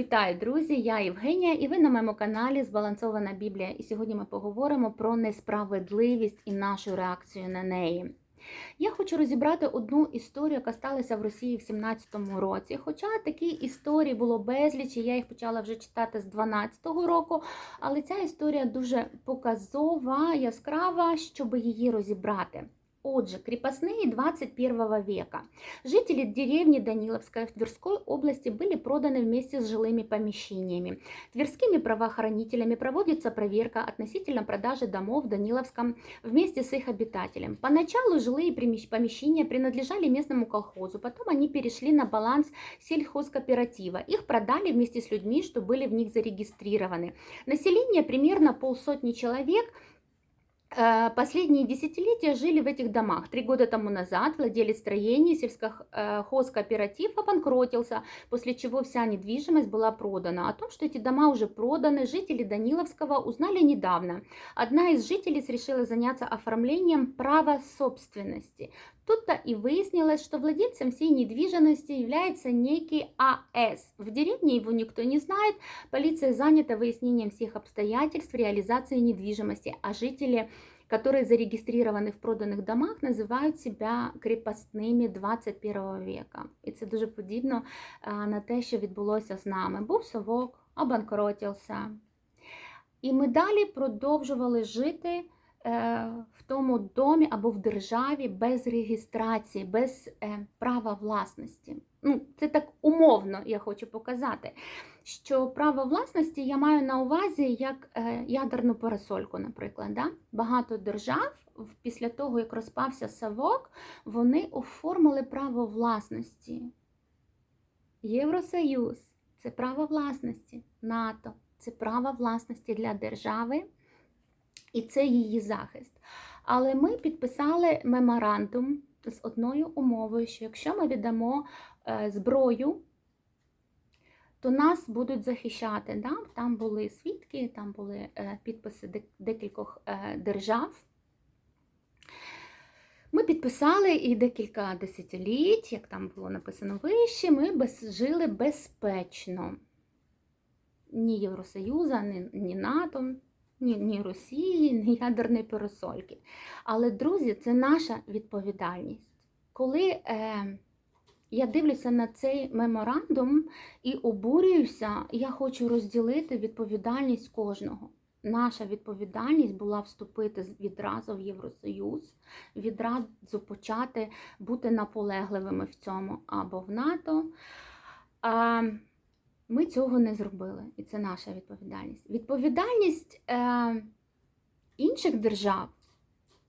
Вітаю, друзі! Я Євгенія, і ви на моєму каналі Збалансована Біблія. І сьогодні ми поговоримо про несправедливість і нашу реакцію на неї. Я хочу розібрати одну історію, яка сталася в Росії в 17-му році. Хоча такі історії було безліч, і я їх почала вже читати з 12-го року. Але ця історія дуже показова, яскрава, щоб її розібрати. Отже, крепостные 21 века. Жители деревни Даниловская в Тверской области были проданы вместе с жилыми помещениями. Тверскими правоохранителями проводится проверка относительно продажи домов в Даниловском вместе с их обитателем. Поначалу жилые помещения принадлежали местному колхозу, потом они перешли на баланс сельхозкооператива. Их продали вместе с людьми, что были в них зарегистрированы. Население примерно полсотни человек – Последние десятилетия жили в этих домах. Три года тому назад владелец строений сельскохозкооператив обанкротился, после чего вся недвижимость была продана. О том, что эти дома уже проданы, жители Даниловского узнали недавно. Одна из жительниц решила заняться оформлением права собственности. Тут-то и выяснилось, что владельцем всей недвижимости является некий АС. В деревне его никто не знает, полиция занята выяснением всех обстоятельств реализации недвижимости, а жители которые зарегистрированы в проданих домах, називають себе кріпосними 21 века. І це дуже подібно е, на те, що відбулося з нами. Був совок, обанкротився. І ми далі продовжували жити е, в тому домі або в державі без реєстрації, без е, права власності. Ну, це так умовно я хочу показати, що право власності я маю на увазі як е, ядерну парасольку, наприклад. Да? Багато держав після того, як розпався Савок, вони оформили право власності. Євросоюз це право власності, НАТО це право власності для держави і це її захист. Але ми підписали меморандум з одною умовою, що якщо ми віддамо е, зброю, то нас будуть захищати. Да? Там були свідки, там були е, підписи декількох е, держав. Ми підписали і декілька десятиліть, як там було написано вище, ми без, жили безпечно. Ні Євросоюза, ні, ні НАТО, ні, ні Росії, ні ядерної пересольки. Але, друзі, це наша відповідальність. Коли е, я дивлюся на цей меморандум і обурююся, я хочу розділити відповідальність кожного. Наша відповідальність була вступити відразу в Євросоюз, відразу почати бути наполегливими в цьому або в НАТО. Ми цього не зробили, і це наша відповідальність. Відповідальність е, інших держав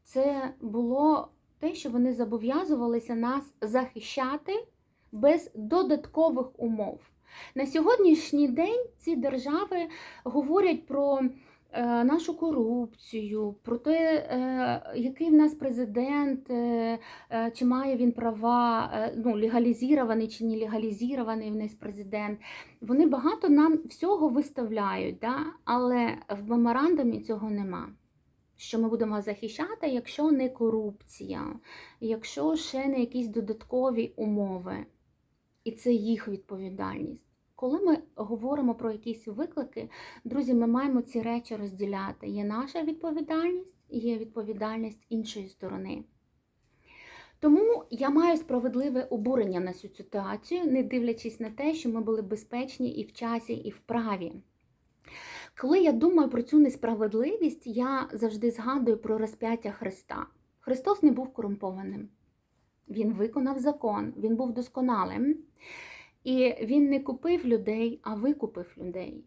це було те, що вони зобов'язувалися нас захищати без додаткових умов. На сьогоднішній день ці держави говорять про нашу корупцію, про те, е, який в нас президент, е, е, чи має він права, е, ну, легалізований чи не легалізований в нас президент. Вони багато нам всього виставляють, да? але в меморандумі цього нема. Що ми будемо захищати, якщо не корупція, якщо ще не якісь додаткові умови. І це їх відповідальність. Коли ми говоримо про якісь виклики, друзі, ми маємо ці речі розділяти. Є наша відповідальність, і є відповідальність іншої сторони. Тому я маю справедливе обурення на цю ситуацію, не дивлячись на те, що ми були безпечні і в часі, і в праві. Коли я думаю про цю несправедливість, я завжди згадую про розп'яття Христа. Христос не був корумпованим. Він виконав закон, він був досконалим. І він не купив людей, а викупив людей.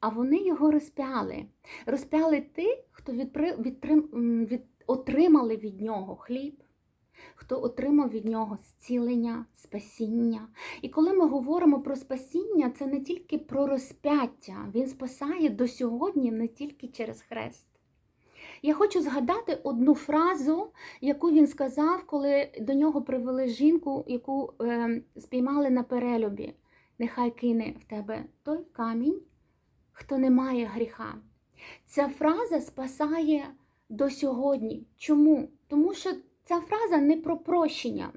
А вони його розпяли. Розпяли тих, хто відпри... відтрим... від... отримали від нього хліб, хто отримав від нього зцілення, спасіння. І коли ми говоримо про спасіння, це не тільки про розп'яття. Він спасає до сьогодні не тільки через хрест. Я хочу згадати одну фразу, яку він сказав, коли до нього привели жінку, яку е, спіймали на перелюбі. Нехай кине в тебе той камінь, хто не має гріха. Ця фраза спасає до сьогодні. Чому? Тому що ця фраза не про прощення.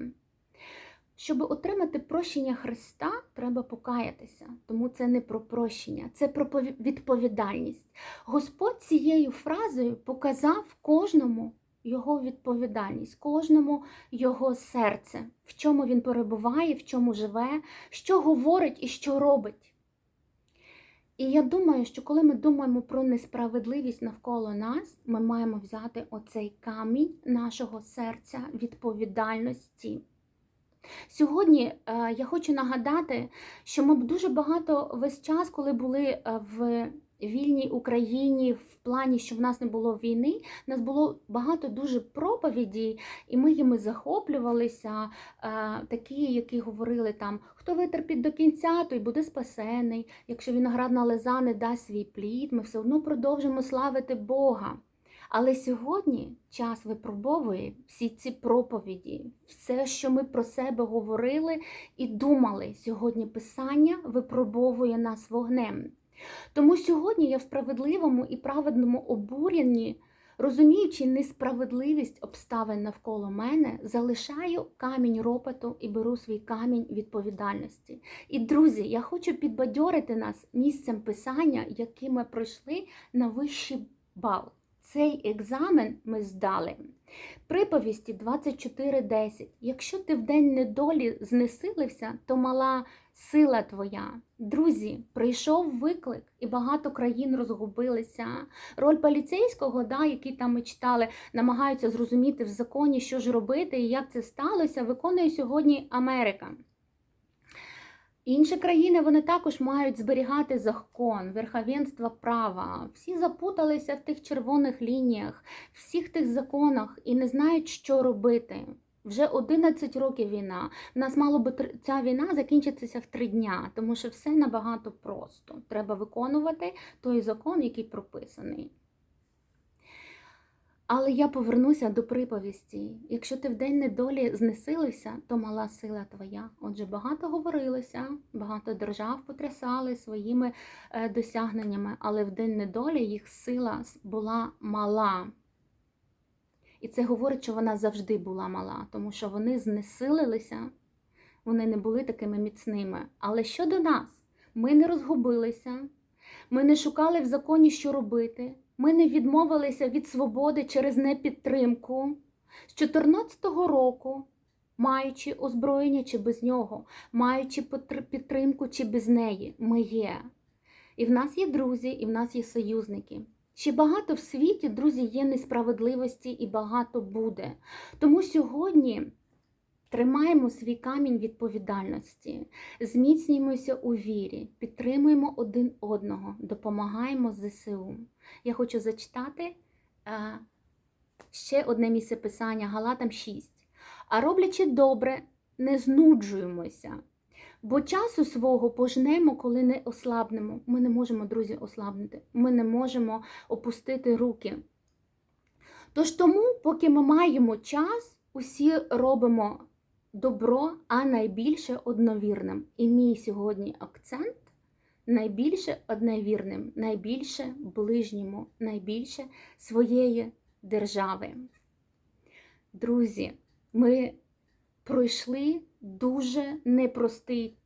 Щоб отримати прощення Христа, треба покаятися. Тому це не про прощення, це про відповідальність. Господь цією фразою показав кожному його відповідальність, кожному його серце, в чому він перебуває, в чому живе, що говорить і що робить. І я думаю, що коли ми думаємо про несправедливість навколо нас, ми маємо взяти оцей камінь нашого серця відповідальності. Сьогодні е, я хочу нагадати, що ми б дуже багато весь час, коли були е, в вільній Україні, в плані, що в нас не було війни, в нас було багато дуже проповідей, і ми їми захоплювалися. Е, такі, які говорили там, хто витерпить до кінця, той буде спасений. Якщо виноградна лоза не дасть свій плід, ми все одно продовжимо славити Бога. Але сьогодні час випробовує всі ці проповіді, все, що ми про себе говорили і думали. Сьогодні Писання випробовує нас вогнем. Тому сьогодні я в справедливому і праведному обуренні, розуміючи несправедливість обставин навколо мене, залишаю камінь ропоту і беру свій камінь відповідальності. І, друзі, я хочу підбадьорити нас місцем писання, який ми пройшли на вищий бал. Цей екзамен ми здали. Приповісті 24.10. Якщо ти в день недолі знесилився, то мала сила твоя. Друзі, прийшов виклик, і багато країн розгубилися. Роль поліцейського, да, який там ми читали, намагаються зрозуміти в законі, що ж робити і як це сталося, виконує сьогодні Америка. Інші країни вони також мають зберігати закон, верховенство права. Всі запуталися в тих червоних лініях, всіх тих законах і не знають, що робити. Вже 11 років війна. У нас мало би ця війна закінчитися в три дня, тому що все набагато просто. Треба виконувати той закон, який прописаний. Але я повернуся до приповісті. Якщо ти в день недолі знесилився, то мала сила твоя. Отже, багато говорилося, багато держав потрясали своїми е, досягненнями, але в день недолі їх сила була мала. І це говорить, що вона завжди була мала, тому що вони знесилилися, вони не були такими міцними. Але щодо нас, ми не розгубилися, ми не шукали в законі, що робити. Ми не відмовилися від свободи через непідтримку. З 2014 року, маючи озброєння чи без нього, маючи підтримку чи без неї, ми є. І в нас є друзі, і в нас є союзники. Ще багато в світі, друзі, є несправедливості і багато буде. Тому сьогодні тримаємо свій камінь відповідальності, зміцнюємося у вірі, підтримуємо один одного, допомагаємо ЗСУ. Я хочу зачитати е, ще одне місце писання Галатам 6. А роблячи добре, не знуджуємося, бо часу свого пожнемо, коли не ослабнемо. Ми не можемо, друзі, ослабнути. Ми не можемо опустити руки. Тож тому, поки ми маємо час, усі робимо добро, а найбільше одновірним. І мій сьогодні акцент найбільше одновірним, найбільше ближньому, найбільше своєї держави. Друзі, ми пройшли дуже непростий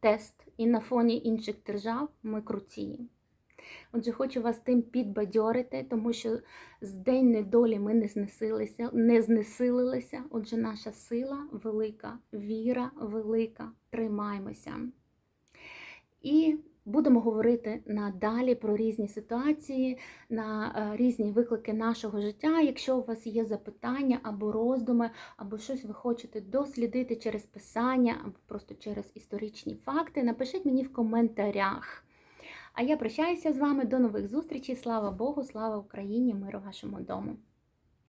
тест, і на фоні інших держав ми круті. Отже, хочу вас тим підбадьорити, тому що з день недолі ми не знесилися, не знесилилися. Отже, наша сила велика, віра велика. Тримаймося. І будемо говорити надалі про різні ситуації, на е, різні виклики нашого життя. Якщо у вас є запитання або роздуми, або щось ви хочете дослідити через писання, або просто через історичні факти, напишіть мені в коментарях. А я прощаюся з вами до нових зустрічей. Слава Богу, слава Україні, миру вашому дому.